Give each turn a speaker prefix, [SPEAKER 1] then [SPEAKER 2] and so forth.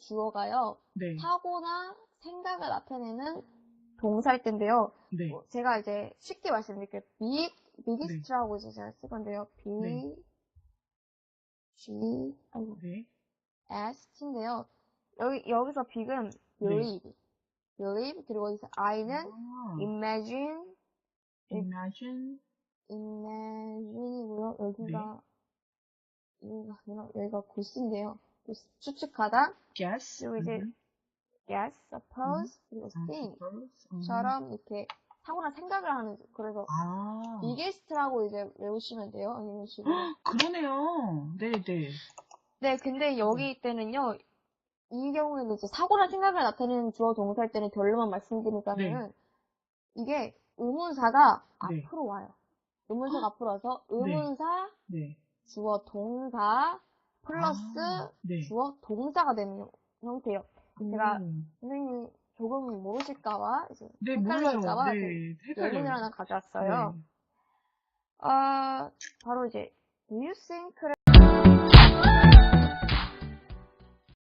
[SPEAKER 1] 주어가요.
[SPEAKER 2] 네.
[SPEAKER 1] 사고나 생각을 나타내는 동사일 텐데요.
[SPEAKER 2] 네.
[SPEAKER 1] 뭐 제가 이제 쉽게 말씀드릴게요. big, biggest라고 이제 제가 쓸 건데요. b,
[SPEAKER 2] 네.
[SPEAKER 1] g, 아이고,
[SPEAKER 2] 네.
[SPEAKER 1] s인데요. 여기, 여기서 big은
[SPEAKER 2] 네.
[SPEAKER 1] believe, believe, 그리고 여기서 i는
[SPEAKER 2] 아,
[SPEAKER 1] imagine,
[SPEAKER 2] imagine.
[SPEAKER 1] imagine이고요. 여기가, 여기가, 아니라 여기가 구스인데요. 추측하다,
[SPEAKER 2] guess.
[SPEAKER 1] 그리고 이제
[SPEAKER 2] 음.
[SPEAKER 1] guess, suppose, 그리고
[SPEAKER 2] 아,
[SPEAKER 1] think. 처럼 이렇게 사고나 생각을 하는, 그래서
[SPEAKER 2] 아.
[SPEAKER 1] 비게스트라고 이제 외우시면 돼요. 이런 식으로.
[SPEAKER 2] 그러네요. 네, 네.
[SPEAKER 1] 네, 근데 여기 때는요, 이 경우에는 이제 사고나 생각을 나타내는 주어 동사일 때는 결론만 말씀드리자면은, 이게 의문사가
[SPEAKER 2] 네.
[SPEAKER 1] 앞으로 와요. 의문사가 앞으로 와서 의문사,
[SPEAKER 2] 네.
[SPEAKER 1] 주어 동사, 플러스
[SPEAKER 2] 아, 네.
[SPEAKER 1] 주어 동사가 되는 형태예요. 제가
[SPEAKER 2] 음.
[SPEAKER 1] 선생님이 조금 모르실까봐, 이제
[SPEAKER 2] 네.
[SPEAKER 1] 헷갈릴까봐
[SPEAKER 2] 네,
[SPEAKER 1] 예문을. 하나 가져왔어요.
[SPEAKER 2] 네.
[SPEAKER 1] 아, 바로 이제, do you think